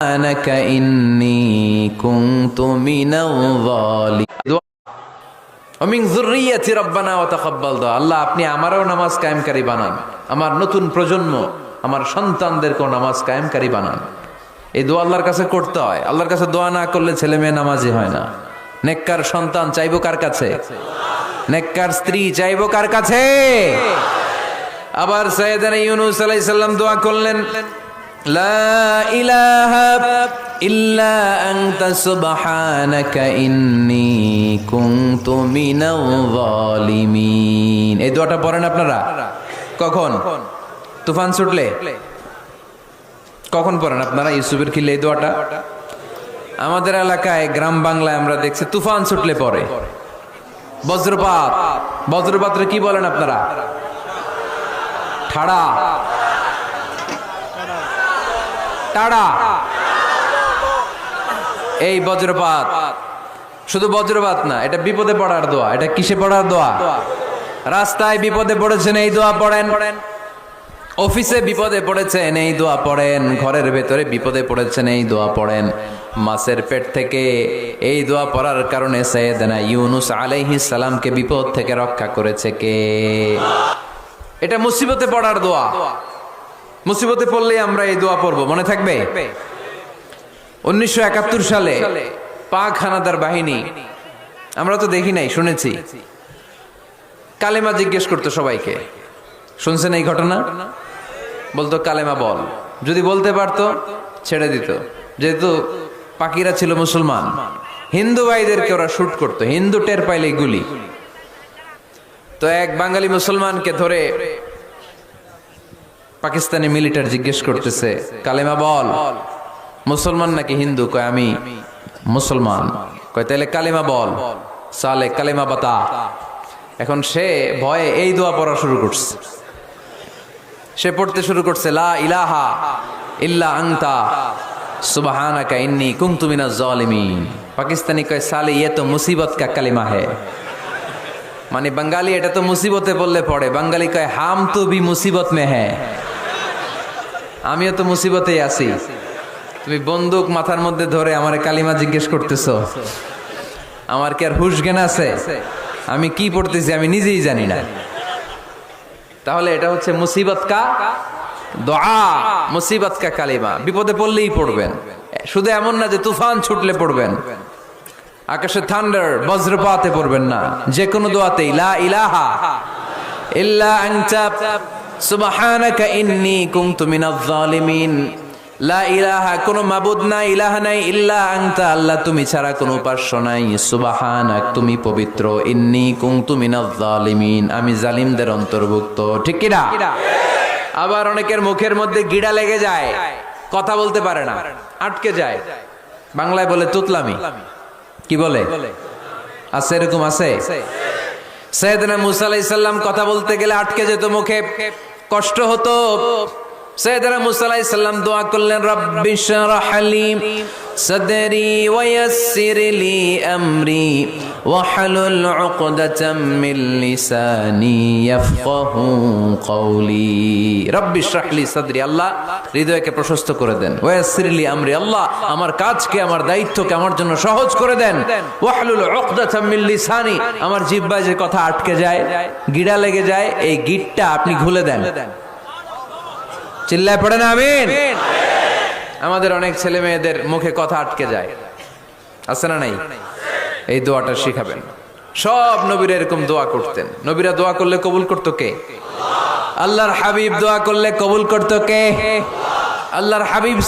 করতে হয়। আল্লাহর কাছে দোয়া না করলে ছেলে মেয়ে নামাজি হয় না। নেককার সন্তান চাইব কার কাছে? নেককার স্ত্রী চাইব কার কাছে? আবার সৈয়দানা ইউনুস আলাইহিস সালাম দোয়া করলেন। লা ইলাহা ইল্লা আনতা সুবহানাকা ইন্নী কুনতু মিনাল জালিমিন এই দোয়াটা পড়েন আপনারা? কখন? তুফান ছুটলে? কখন পড়েন আপনারা ইউসুফের খিলে এই দোয়াটা? আমাদের এলাকায় গ্রাম বাংলায় আমরা দেখছি তুফান ছুটলে পরে বজ্রপাত। বজ্রপাত্রে কি বলেন আপনারা? ঠাড়া। টাড়া এই বজ্রপাত। শুধু বজ্রপাত না, এটা বিপদে পড়ার দোয়া, এটা কিসে পড়ার দোয়া? রাস্তায় বিপদে পড়েছেন, এই দোয়া পড়েন। অফিসে বিপদে পড়েছেন, এই দোয়া পড়েন। ঘরের ভেতরে বিপদে পড়েছেন, এই দোয়া পড়েন। মাছের পেট থেকে এই দোয়া পড়ার কারণে সৈয়দনা ইউনুস আলাইহিস সালামকে বিপদ থেকে রক্ষা করেছে কে? এটা মুসিবতে পড়ার দোয়া। মুসিবতে পড়লেই আমরা এই দোয়া পড়ব মনে থাকবে? উনিশশো একাত্তর সালে পাক হানাদার বাহিনী আমরা তো দেখি নাই শুনেছি। কালেমা জিজ্ঞেস করতো সবাইকে। শুনছেন এই ঘটনা? বলতো কালেমা বল। যদি বলতে পারতো ছেড়ে দিত। যেহেতু পাকিরা ছিল মুসলমান হিন্দু ভাইদেরকে ওরা শুট করতো হিন্দু টের পাইলে গুলি। তো এক বাঙালি মুসলমানকে ধরে পাকিস্তানি মিলিটার জিজ্ঞেস করতেছে, কালেমা বল। মুসলমান নাকি হিন্দু? কয়, আমি মুসলমান। কয় তাহলে কালেমা বল। সালে কালেমা বাতা। এখন সে ভয়ে এই দোয়া পড়া শুরু করছে। সে পড়তে শুরু করছে, লা ইলাহা ইল্লা আংতা সুবহানাকা ইন্নী কুনতু মিনাজ জালিমিন। পাকিস্তানি কয়, সালে ইয়ে তো মুসিবত কা কালিমা হে। মানে বাঙালি এটা তো মুসিবতে বললে পড়ে, বাঙালি কয়, হাম তো বি মুসিবত মে হ্যাঁ আমিও তো মুসিবতেই আছি। তুমি বন্দুক মাথার মধ্যে ধরে আমার কালিমা জিজ্ঞেস করতেছো। আমার কি আর হুশ জ্ঞান আছে? আমি কি পড়তেছি আমি নিজেই জানি না। তাহলে এটা হচ্ছে মুসিবত কা দোয়া, মুসিবত কা কালিমা। বিপদে পড়লেই পড়বেন। শুধু এমন না যে তুফান ছুটলে পড়বেন। আকাশে থান্ডার, বজ্রপাতে পড়বেন না। যে কোনো দোয়াতেই, লা ইলাহা ইল্লা আনতা সুবহানাকা ইন্নী কুনতু মিনাজ জালিমিন লা ইলাহা, কোনো মাবুদ নাই, ইলাহা নাই, ইল্লা আনতা। আল্লাহ তুমি ছাড়া কোনো উপাস্য নাই। সুবহানাক, তুমি পবিত্র। ইন্নী কুনতু মিনাজ জালিমিন আমি জালিমদের অন্তর্ভুক্ত। ঠিক কি না আবার অনেকের মুখের মধ্যে গিড়া লেগে যায়। কথা বলতে পারে না। আটকে যায়। বাংলায় বলে তুতলামি। কি বলে? আছে এরকম আছে? সৈয়দনা মুসা আলাইসাল্লাম কথা বলতে গেলে আটকে যেত মুখে। কষ্ট হতো। সৈয়দনা মুসা আলাইসাল্লাম দোয়া করলেন, রব্বি শরহ লি সাদরি ওয়ায়াসসির লি আমরি। ওয়াহলুল উকদাতাম মিন লিসানি ইয়াফকাহু কওলি রব্বি শরহ লি সাদরি আল্লাহ হৃদয়কে প্রশস্ত করে দেন। ওয়ায়াসসির লি আমরি আল্লাহ আমার কাজকে আমার দায়িত্বকে আমার জন্য সহজ করে দেন। ওয়াহলুল উকদাতাম মিন লিসানি আমার জিহ্বায় যে কথা আটকে যায়, গিড়া লেগে যায়, এই গিটটা আপনি খুলে দেন। চিল্লায় পড়ে না আমিন। আমাদের অনেক ছেলে মেয়েদের মুখে কথা আটকে যায়। আছে না নাই? এই দোয়াটা শিখাবেন। সব নবীরা এরকম দোয়া করতেন। নবীরা দোয়া করলে কবুল করতো কে? আল্লাহর হাবিব দোয়া করলে কবুল করতো কে? আল্লাহর হাবিব